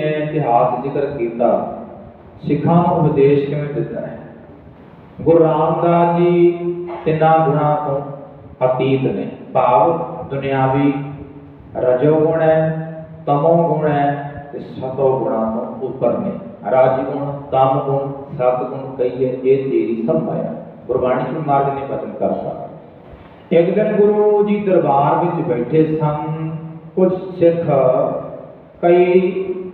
ਨੇ ਇਤਿਹਾਸ ਜ਼ਿਕਰ ਕੀਤਾ, ਸਿੱਖਾਂ ਨੂੰ ਉਪਦੇਸ਼ ਕਿਵੇਂ ਦਿੱਤਾ ਹੈ? ਗੁਰੂ ਰਾਮਦਾਸ ਜੀ ਤਿੰਨਾਂ ਗੁਣਾਂ ਤੋਂ ਅਤੀਤ ਨੇ। ਭਾਵ ਦੁਨਿਆਵੀ ਰਜੋਗੁਣ ਹੈ, ਤਮੋ ਗੁਣ ਹੈ ਤੇ ਸਤੋ ਗੁਣਾਂ ਤੋਂ ਉੱਪਰ ਨੇ। ਰਾਜ ਗੁਣ, ਤਮ ਗੁਣ, ਸਤ ਗੁਣ ਕਹੀਏ, ਇਹ ਤੇਰੀ ਸਭ ਗੁਰਬਾਣੀ ਚ ਮਾਰਗ ਨੇ ਬਚਨ ਕਰਤਾ ਇੱਕ ਦਿਨ ਗੁਰੂ ਜੀ ਦਰਬਾਰ ਵਿੱਚ ਬੈਠੇ ਸਨ। ਕੁਝ ਸਿੱਖ ਕਈ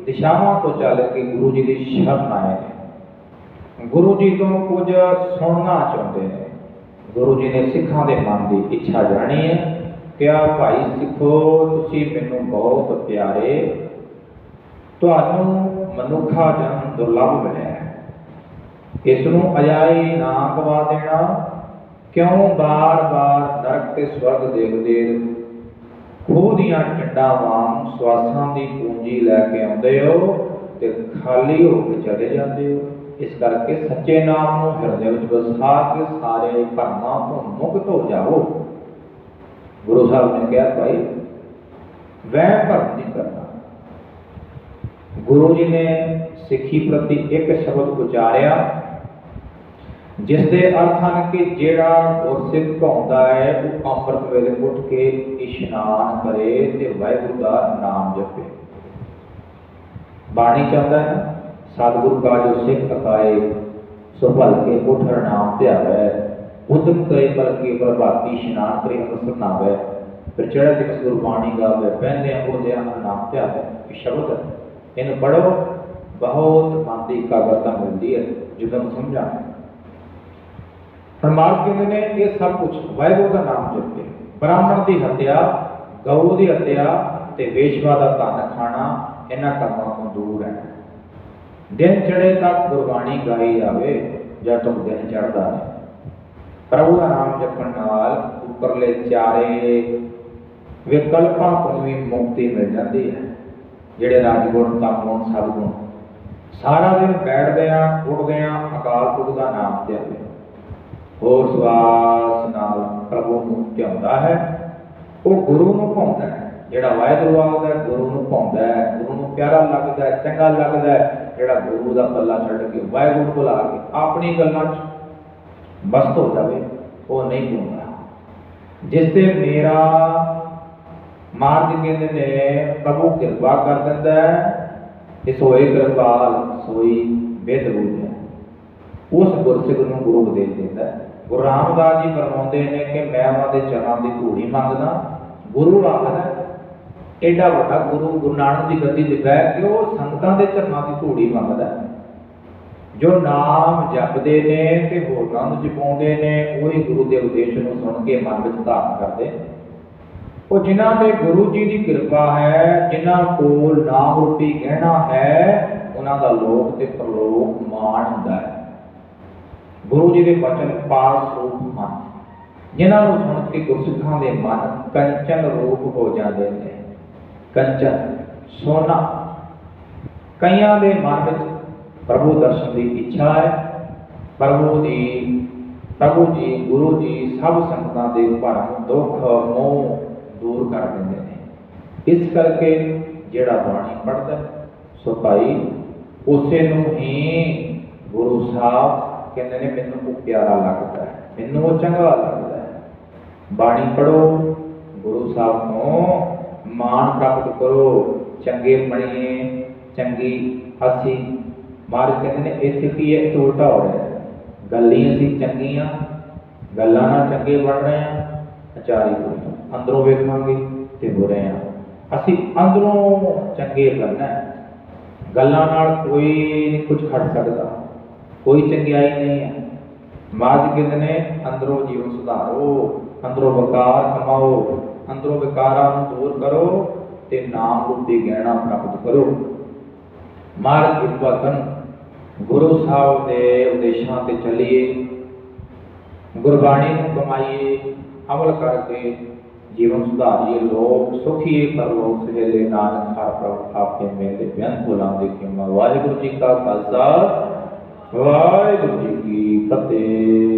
ਦਿਸ਼ਾਵਾਂ ਤੋਂ ਚੱਲ ਕੇ ਗੁਰੂ ਜੀ ਦੀ ਸ਼ਰਨ ਆਏ ਨੇ। ਗੁਰੂ ਜੀ ਤੋਂ ਕੁਝ ਸੁਣਨਾ ਚਾਹੁੰਦੇ ਨੇ। ਗੁਰੂ ਜੀ ਨੇ ਸਿੱਖਾਂ ਦੇ ਮਨ ਦੀ ਇੱਛਾ ਜਾਣੀ ਹੈ ਕਿ ਆ ਭਾਈ ਸਿੱਖੋ, ਤੁਸੀਂ ਮੈਨੂੰ ਬਹੁਤ ਪਿਆਰੇ। ਤੁਹਾਨੂੰ ਮਨੁੱਖਾ ਜਨਮ ਦੁਰਲਭ ਮਿਲਿਆ ਹੈ। ਇਸ ਨੂੰ ਅਜਾਈ ਨਾ ਗਵਾ ਦੇਣਾ। ਕਿਉਂ ਬਾਰ-ਬਾਰ ਨਰਕ ਤੇ ਸਵਰਗ ਦੇਖਦੇ ਖੂਹ ਦੀਆਂ ਟੰਡਾਂ ਵਾਂਗ ਸਵਾਸਾਂ ਦੀ ਪੂੰਜੀ ਲੈ ਕੇ ਆਉਂਦੇ ਹੋ ਤੇ ਖਾਲੀ ਹੋ ਕੇ ਚਲੇ ਜਾਂਦੇ ਹੋ। ਇਸ ਕਰਕੇ ਸੱਚੇ ਨਾਮ ਨੂੰ ਹਿਰਦੇ ਵਿੱਚ ਵਸਾ ਕੇ ਸਾਰੇ ਭਰਮਾਂ ਤੋਂ ਮੁਕਤ ਹੋ ਜਾਓ। ਗੁਰੂ ਸਾਹਿਬ ਨੇ ਕਿਹਾ, ਭਾਈ, ਵਹਿਮ ਭਰਮ ਨਹੀਂ ਕਰਨਾ। ਗੁਰੂ ਜੀ ਨੇ ਸਿੱਖੀ ਪ੍ਰਤੀ ਇੱਕ ਸ਼ਬਦ ਉਚਾਰਿਆ ਜਿਸ ਦੇ ਅਰਥ ਹਨ ਕਿ ਜਿਹੜਾ ਗੁਰਸਿੱਖ ਕਹਾਉਂਦਾ ਹੈ, ਉਹ ਅੰਮ੍ਰਿਤ ਵੇਲੇ ਉੱਠ ਕੇ ਇਸ਼ਨਾਨ ਕਰੇ ਤੇ ਵਾਹਿਗੁਰੂ ਦਾ ਨਾਮ ਜਪੇ। ਬਾਣੀ ਚਾਹੁੰਦਾ ਹੈ, ਸਤਿਗੁਰੂ ਕਾ ਜੋ ਸਿੱਖ ਅਕਾਏ, ਸੋ ਭਲ ਉਠਰ ਨਾਮ ਧਿਆਵੈ। ਉਦਮ ਕਰੇ ਬਲ ਕੇ ਪ੍ਰਭਾਤੀ ਇਸ਼ਨਾਨ ਕਰੇ ਅਵਸਰ ਨਾਵੈ ਫਿਰ ਚੜਾ ਦਿਵਸ ਗੁਰਬਾਣੀ ਗਾਵੇ, ਪਹਿਲੇ ਉਹਦੇ ਨਾਮ ਧਿਆਵੈ। ਇਹ ਸ਼ਬਦ ਹੈ। ਇਹਨੂੰ ਪੜੋ ਬਹੁਤ ਮਨ ਦੀ ਇਕਾਗਰਤਾ ਮਿਲਦੀ ਹੈ, ਜਦੋਂ ਸਮਝਾਂ ਪਰਮਾਤਮਾ ਕਹਿੰਦੇ ਨੇ, ਇਹ ਸਭ ਕੁਝ ਵਾਹਿਗੁਰੂ ਦਾ ਨਾਮ ਜਪੇ ਬ੍ਰਾਹਮਣ ਦੀ ਹੱਤਿਆ, ਗਊ ਦੀ ਹੱਤਿਆ ਤੇ ਵੇਸ਼ਵਾ ਦਾ ਧਨ ਖਾਣਾ, ਇਹਨਾਂ ਕਰਮਾਂ ਤੋਂ ਦੂਰ ਹੈ। ਦਿਨ ਚੜੇ ਤੱਕ ਗੁਰਬਾਣੀ ਗਾਈ ਜਾਵੇ, ਜਾਂ ਤੱਕ ਦਿਨ ਚੜਦਾ ਹੈ ਪ੍ਰਭੂ ਦਾ ਨਾਮ ਜਪਣ ਨਾਲ ਉੱਪਰਲੇ ਚਾਰੇ ਵਿਕਲਪਾਂ ਤੋਂ ਵੀ ਮੁਕਤੀ ਮਿਲ ਜਾਂਦੀ ਹੈ। ਜਿਹੜੇ ਰਾਜਗੁਣ ਤਮਗੁਣ ਸਤਗੁਣ ਸਾਰਾ ਦਿਨ ਬੈਠਦੇ ਆ ਉੱਠਦੇ ਆ ਅਕਾਲ ਪੁਰਖ ਦਾ ਨਾਮ ਤੇ ਹੋਰ ਸਵਾਸ ਨਾਲ ਪ੍ਰਭੂ ਨੂੰ ਧਿਆਉਂਦਾ ਹੈ, ਉਹ ਗੁਰੂ ਨੂੰ ਭਾਉਂਦਾ ਹੈ। ਜਿਹੜਾ ਵਾਹਿਗੁਰੂ ਆਉਂਦਾ ਗੁਰੂ ਨੂੰ ਭਾਉਂਦਾ ਹੈ। ਗੁਰੂ ਨੂੰ ਪਿਆਰਾ ਲੱਗਦਾ ਹੈ, ਚੰਗਾ ਲੱਗਦਾ ਹੈ। ਜਿਹੜਾ ਗੁਰੂ ਦਾ ਪੱਲਾ ਛੱਡ ਕੇ ਵਾਹਿਗੁਰੂ ਕੋਲ ਆ ਕੇ ਆਪਣੀ ਗੱਲਾਂ 'ਚ ਮਸਤ ਹੋ ਜਾਵੇ, ਉਹ ਨਹੀਂ ਭਾਉਂਦਾ ਜਿਸ ਤੇ ਮੇਰਾ ਮਾਰਗ ਕਹਿੰਦੇ ਨੇ, ਪ੍ਰਭੂ ਕਿਰਪਾ ਕਰ ਦਿੰਦਾ ਹੈ। ਇਸ ਹੋਏ ਕਿਰਪਾਲ ਸੋਈ ਬਿਦ ਹੈ। ਉਸ ਗੁਰਸਿੱਖ ਨੂੰ ਗੁਰੂ ਉਪਦੇਸ਼ ਦਿੰਦਾ ਗੁਰੂ ਰਾਮਦਾਸ ਜੀ ਫਰਮਾਉਂਦੇ ਨੇ ਕਿ ਮੈਂ ਉਹਨਾਂ ਦੇ ਚਰਨਾਂ ਦੀ ਧੂੜੀ ਮੰਗਦਾ, ਗੁਰੂ ਆਖਦਾ ਐਡਾ ਵੱਡਾ ਗੁਰੂ ਗੁਰੂ ਨਾਨਕ ਦੀ ਗੱਦੀ ਤੇ ਬਹਿ ਕੇ ਉਹ ਸੰਗਤਾਂ ਦੇ ਚਰਨਾਂ ਦੀ ਧੂੜੀ ਮੰਗਦਾ ਜੋ ਨਾਮ ਜਪਦੇ ਨੇ ਤੇ ਹੋਰਾਂ ਨੂੰ ਜਪਾਉਂਦੇ ਨੇ, ਉਹੀ ਗੁਰੂ ਦੇ ਉਪਦੇਸ਼ ਨੂੰ ਸੁਣ ਕੇ ਮਨ ਵਿੱਚ ਧਾਰਨ ਕਰਦੇ ਉਹ ਜਿਨ੍ਹਾਂ ਤੇ ਗੁਰੂ ਜੀ ਦੀ ਕਿਰਪਾ ਹੈ, ਜਿਨ੍ਹਾਂ ਕੋਲ ਨਾਮ ਰੂਪੀ ਗਹਿਣਾ ਹੈ, ਉਹਨਾਂ ਦਾ ਲੋਕ ਤੇ ਪ੍ਰਲੋਕ ਮਾਣ ਹੁੰਦਾ ਹੈ। ਗੁਰੂ ਜੀ ਦੇ ਬਚਨ ਪਾਸ ਰੂਪ ਹਨ। ਜਿਨ੍ਹਾਂ ਨੂੰ ਸੁਣ ਕੇ ਗੁਰਸਿੱਖਾਂ ਦੇ ਮਨ ਕੰਚਨ ਰੂਪ ਹੋ ਜਾਂਦੇ ਨੇ। ਕੰਚਨ, ਸੋਨਾ, ਕਈਆਂ ਦੇ ਮਨ ਵਿੱਚ ਪ੍ਰਭੂ ਦਰਸ਼ਨ ਦੀ ਇੱਛਾ ਹੈ। ਪ੍ਰਭੂ ਦੀ, ਪ੍ਰਭੂ ਜੀ, ਗੁਰੂ ਜੀ ਸਭ ਸੰਗਤਾਂ ਦੇ ਭਰਮ, ਦੁੱਖ, ਮੋਹ ਦੂਰ ਕਰ ਦਿੰਦੇ ਨੇ। ਇਸ ਕਰਕੇ ਜਿਹੜਾ ਬਾਣੀ ਪੜਦਾ ਸੋ ਭਾਈ, ਉਸੇ ਨੂੰ ਹੀ ਕਹਿੰਦੇ ਨੇ, ਮੈਨੂੰ ਉਹ ਪਿਆਰਾ ਲੱਗਦਾ ਹੈ, ਮੈਨੂੰ ਉਹ ਚੰਗਾ ਲੱਗਦਾ ਹੈ। ਬਾਣੀ ਪੜੋ ਗੁਰੂ ਸਾਹਿਬ ਤੋਂ ਮਾਣ ਪ੍ਰਾਪਤ ਕਰੋ, ਚੰਗੇ ਬਣੀਏ ਚੰਗੀ ਅਸੀਂ ਮਹਾਰਾਜ ਕਹਿੰਦੇ ਨੇ, ਇੱਥੇ ਕੀ ਹੈ? ਇਹ ਤੋਂ ਹੋ ਰਿਹਾ ਹੈ। ਗੱਲਾਂ ਅਸੀਂ ਚੰਗੀਆਂ, ਗੱਲਾਂ ਨਾਲ ਚੰਗੇ ਬਣ ਰਹੇ ਹਾਂ ਅਚਾਰੀ ਬੁਰੇ ਅੰਦਰੋਂ ਵੇਖਾਂਗੇ ਤੇ ਬੁਰੇ ਆ ਅਸੀਂ ਅੰਦਰੋਂ ਚੰਗੇ ਬਣਨਾ ਗੱਲਾਂ ਨਾਲ ਕੋਈ ਨਹੀਂ ਕੁਝ ਖੜ ਸਕਦਾ। ਕੋਈ ਚੰਗਿਆਈ ਨਹੀਂ ਹੈ ਮਾਜ ਕਹਿੰਦੇ ਨੇ ਅੰਦਰੋਂ ਜੀਵਨ ਸੁਧਾਰੋ ਅੰਦਰੋਂ ਵਕਾਰ ਕਮਾਓ ਅੰਦਰੋਂ ਵਿਕਾਰਾਂ ਨੂੰ ਦੂਰ ਕਰੋ ਤੇ ਨਾਮ ਰੂਪੀ ਗਿਆਨਾ ਪ੍ਰਾਪਤ ਕਰੋ ਮਾਰਗ ਕਿਰਪਾ ਕਰਨ ਗੁਰੂ ਸਾਹਿਬ ਦੇ ਉਦੇਸ਼ਾਂ ਤੇ ਚੱਲੀਏ ਗੁਰਬਾਣੀ ਨੂੰ ਕਮਾਈਏ ਅਮਲ ਕਰਕੇ ਜੀਵਨ ਸੁਧਾਰੀਏ ਲੋਕ ਸੁਖੀਏ ਪਰਲੋਕ ਸਹਿਲੇ ਨਾਨਕ ਹਰ ਪ੍ਰਭ ਆਪੇ ਮੇਲੇ ਬਿਆਨ ਬੁਲਾਂ ਦੇ ਕਿਮਾ ਵਾਹਿਗੁਰੂ ਜੀ ਜੀ ਕੀ ਫਤਿਹ।